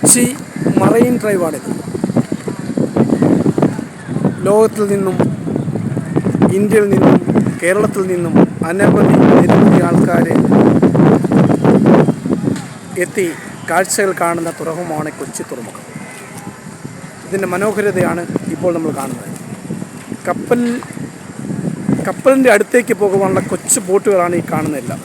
Kochi marine ഡ്രൈവാണിത്. ലോകത്തിൽ നിന്നും ഇന്ത്യയിൽ നിന്നും കേരളത്തിൽ നിന്നും അനവധി നിരവധി ആൾക്കാർ എത്തി കാഴ്ചകൾ കാണുന്ന തുറമുഖമാണ് കൊച്ചി തുറമുഖം. ഇതിന്റെ മനോഹരതയാണ് ഇപ്പോൾ നമ്മൾ കാണുന്നത്. കപ്പൽ കപ്പലിന്റെ അടുത്തേക്ക് പോകുവാനുള്ള കൊച്ചു ബോട്ടുകളാണ് ഈ കാണുന്നതെല്ലാം.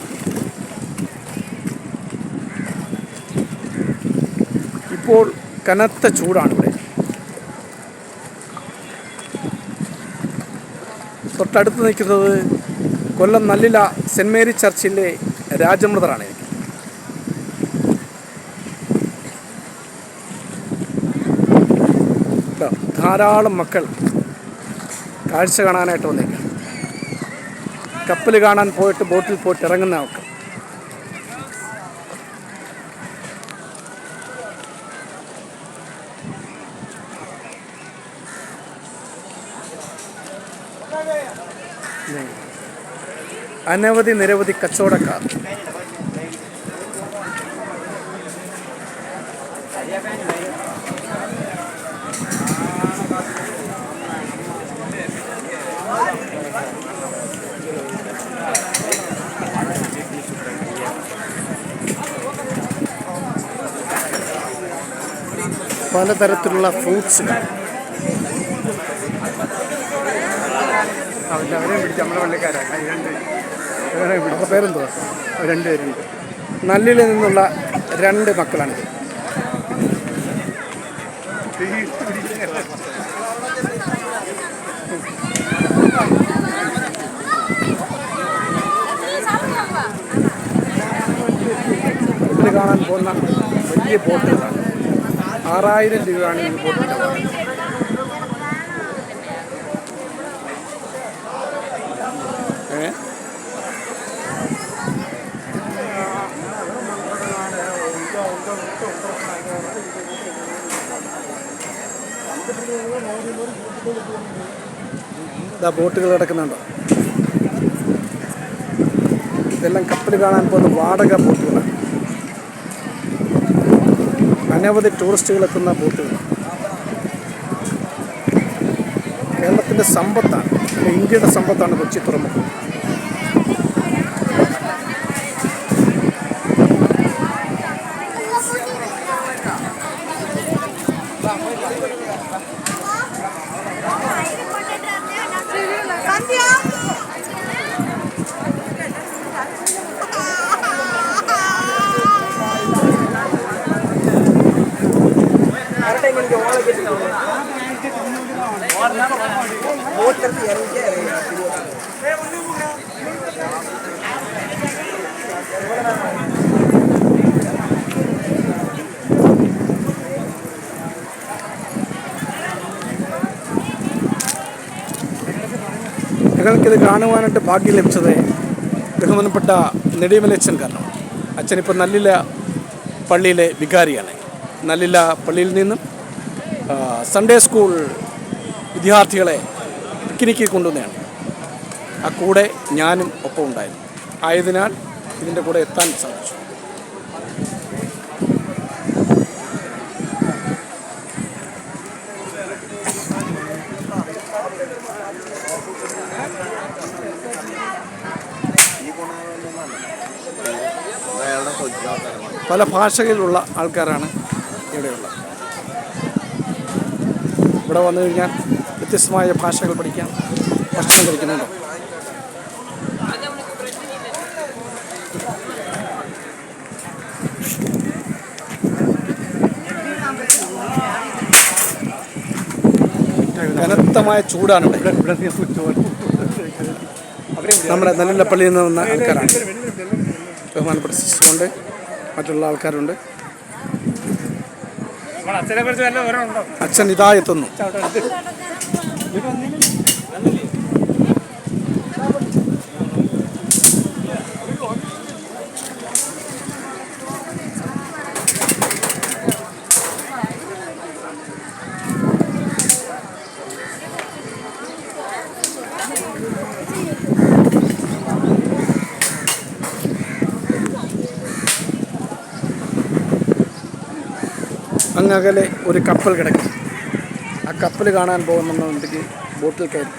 ഇപ്പോൾ കനത്ത ചൂടാണ് ഇവിടെ തൊട്ടടുത്ത് നിൽക്കുന്നത് കൊല്ലം നല്ലില സെന്റ് മേരി ചർച്ചിലെ രാജമൃതറാണ് എനിക്ക് ധാരാളം മക്കൾ കാഴ്ച കാണാനായിട്ട് വന്നേക്കാം. കപ്പൽ കാണാൻ പോയിട്ട് ബോട്ടിൽ പോയിട്ട് ഇറങ്ങുന്ന മക്കൾ അനവധി നിരവധി കച്ചവടക്കാർ. പലതരത്തിലുള്ള ഫ്രൂട്ട്സുകൾ അവരെയും പിടിച്ച് നമ്മുടെ പള്ളിക്കാരാണ്. രണ്ട് അവരുടെ പേരെന്തുവാ? രണ്ടുപേരുണ്ട് നല്ലിൽ നിന്നുള്ള രണ്ട് മക്കളാണ്. കാണാൻ പോകുന്ന വലിയ ബോട്ടുകളാണ്. ആറായിരം രൂപയാണ് ഈ ബോട്ടിന്റെ ഇതാ ബോട്ടുകൾ കിടക്കുന്നുണ്ടോ. ഇതെല്ലാം കപ്പൽ കാണാൻ പോകുന്ന വാടക ബോട്ടുകളാണ് അനവധി ടൂറിസ്റ്റുകൾ എത്തുന്ന ബോട്ടുകൾ കേരളത്തിന്റെ സമ്പത്താണ് ഇന്ത്യയുടെ സമ്പത്താണ് കൊച്ചി തുറമുഖം ஓட்டுறது இறங்கிட்டே இறங்கி ഞങ്ങൾക്കിത് കാണുവാനായിട്ട് ഭാഗ്യം ലഭിച്ചത് ബഹുമാനപ്പെട്ട നെടിയമലച്ചൻ കാരണം. അച്ഛനിപ്പോൾ നല്ലില പള്ളിയിലെ വികാരിയാണ്. നല്ലില പള്ളിയിൽ നിന്നും സൺഡേ സ്കൂൾ വിദ്യാർത്ഥികളെ പിക്നിക്കിൽ കൊണ്ടുവന്നതാണ്. ആ കൂടെ ഞാനും ഒപ്പം ഉണ്ടായിരുന്നു ആയതിനാൽ ഇതിന്റെ കൂടെ എത്താൻ സാധിച്ചു. പല ഭാഷകളിലുള്ള ആൾക്കാരാണ് ഇവിടെയുള്ളത്. ഇവിടെ വന്നു കഴിഞ്ഞാൽ വ്യത്യസ്തമായ ഭാഷകൾ പഠിക്കാം ഭക്ഷണം കഴിക്കുന്നുണ്ടോ? കനത്തമായ ചൂടാണ് ഇവിടെ. നമ്മുടെ നല്ല പള്ളിയിൽ നിന്ന് വന്ന ആൾക്കാരാണ്. ബഹുമാനപ്പെട്ട സിസ്റ്ററുണ്ട് മറ്റുള്ള ആൾക്കാരുണ്ട്. അച്ഛൻ ഇതാ എത്തുന്നു. Thank you. അങ്ങകലെ ഒരു കപ്പൽ കിടക്കും. ആ കപ്പൽ കാണാൻ പോകുന്നുണ്ടെങ്കിൽ ബോട്ടിൽ കയറി